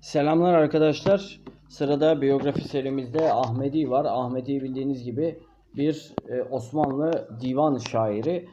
Selamlar arkadaşlar. Sırada biyografi serimizde Ahmedi var. Ahmedi bildiğiniz gibi bir e, Osmanlı divan şairi.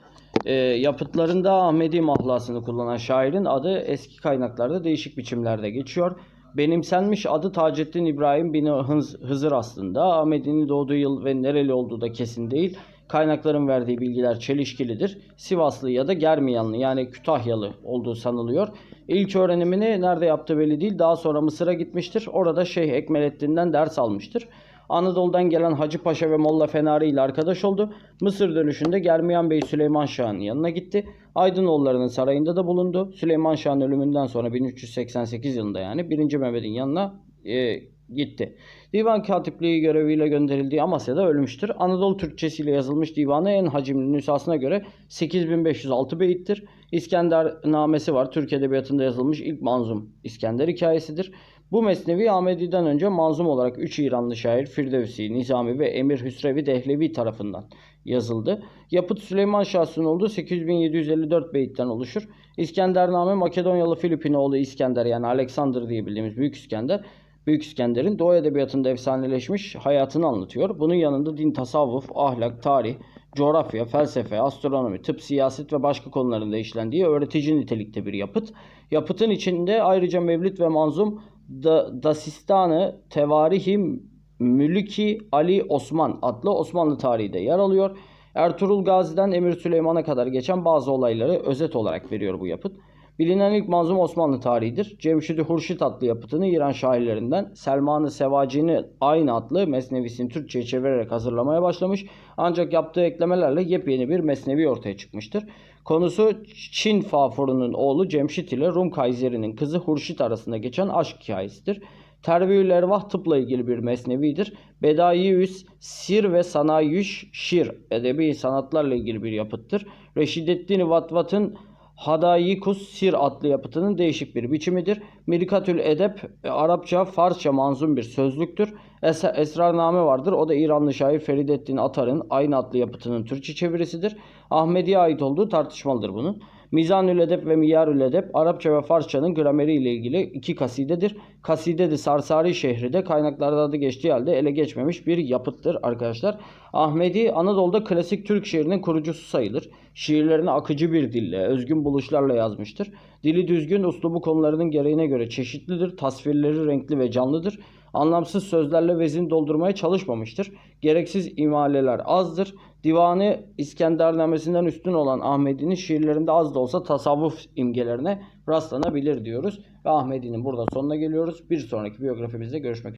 E, yapıtlarında Ahmedi mahlasını kullanan şairin adı eski kaynaklarda değişik biçimlerde geçiyor. Benimsenmiş adı Taceddin İbrahim bin Hız- Hızır aslında. Ahmedi'nin doğduğu yıl ve nereli olduğu da kesin değil. Kaynakların verdiği bilgiler çelişkilidir. Sivaslı ya da Germiyanlı yani Kütahyalı olduğu sanılıyor. İlk öğrenimini nerede yaptığı belli değil. Daha sonra Mısır'a gitmiştir. Orada Şeyh Ekmelettin'den ders almıştır. Anadolu'dan gelen Hacı Paşa ve Molla Fenari ile arkadaş oldu. Mısır dönüşünde Germiyan Bey Süleyman Şah'ın yanına gitti. Aydınoğulları'nın sarayında da bulundu. Süleyman Şah'ın ölümünden sonra 1388 yılında yani 1. Mehmet'in yanına e, gitti. Divan katipliği göreviyle gönderildiği Amasya'da ölmüştür. Anadolu Türkçesiyle yazılmış divanı en hacimli nüshasına göre 8506 beyittir. İskender namesi var. Türk Edebiyatı'nda yazılmış ilk manzum İskender hikayesidir. Bu mesnevi Ahmedi'den önce manzum olarak 3 İranlı şair Firdevsi, Nizami ve Emir Hüsrevi Dehlevi tarafından yazıldı. Yapıt Süleyman Şahs'ın olduğu 8754 beyitten oluşur. İskendername Makedonyalı Filipinoğlu İskender yani Alexander diye bildiğimiz Büyük İskender Büyük İskender'in Doğu Edebiyatı'nda efsaneleşmiş hayatını anlatıyor. Bunun yanında din, tasavvuf, ahlak, tarih, coğrafya, felsefe, astronomi, tıp, siyaset ve başka konularında işlendiği öğretici nitelikte bir yapıt. Yapıtın içinde ayrıca Mevlid ve Manzum da, Dasistanı Tevarihim Mülki Ali Osman adlı Osmanlı tarihi de yer alıyor. Ertuğrul Gazi'den Emir Süleyman'a kadar geçen bazı olayları özet olarak veriyor bu yapıt. Bilinen ilk manzum Osmanlı tarihidir. Cemşid-i Hurşit adlı yapıtını İran şairlerinden Selman-ı Sevaci'ni aynı adlı mesnevisini Türkçe'ye çevirerek hazırlamaya başlamış. Ancak yaptığı eklemelerle yepyeni bir mesnevi ortaya çıkmıştır. Konusu Çin Fafur'un oğlu Cemşit ile Rum Kayseri'nin kızı Hurşit arasında geçen aşk hikayesidir. Terviül Ervah tıpla ilgili bir mesnevidir. Bedaiüs Sir ve Sanayüş Şir edebi sanatlarla ilgili bir yapıttır. Reşidettin Vatvat'ın Hadayikus Sir adlı yapıtının değişik bir biçimidir. Milikatül Edep e, Arapça, Farsça manzum bir sözlüktür. Es- Esrarname vardır. O da İranlı şair Feridettin Atar'ın aynı adlı yapıtının Türkçe çevirisidir. Ahmedi'ye ait olduğu tartışmalıdır bunun. Mizanül Edep ve Miyarül Edep Arapça ve Farsçanın grameri ile ilgili iki kasidedir. Kaside de Sarsari şehri de kaynaklarda adı geçtiği halde ele geçmemiş bir yapıttır arkadaşlar. Ahmedi Anadolu'da klasik Türk şiirinin kurucusu sayılır. Şiirlerini akıcı bir dille, özgün buluşlarla yazmıştır. Dili düzgün, uslubu konularının gereğine göre çeşitlidir. Tasvirleri renkli ve canlıdır. Anlamsız sözlerle vezin doldurmaya çalışmamıştır. Gereksiz imaleler azdır. Divanı İskendernamesinden üstün olan Ahmedi'nin şiirlerinde az da olsa tasavvuf imgelerine rastlanabilir diyoruz. Ve Ahmedi'nin burada sonuna geliyoruz. Bir sonraki biyografimizde görüşmek üzere.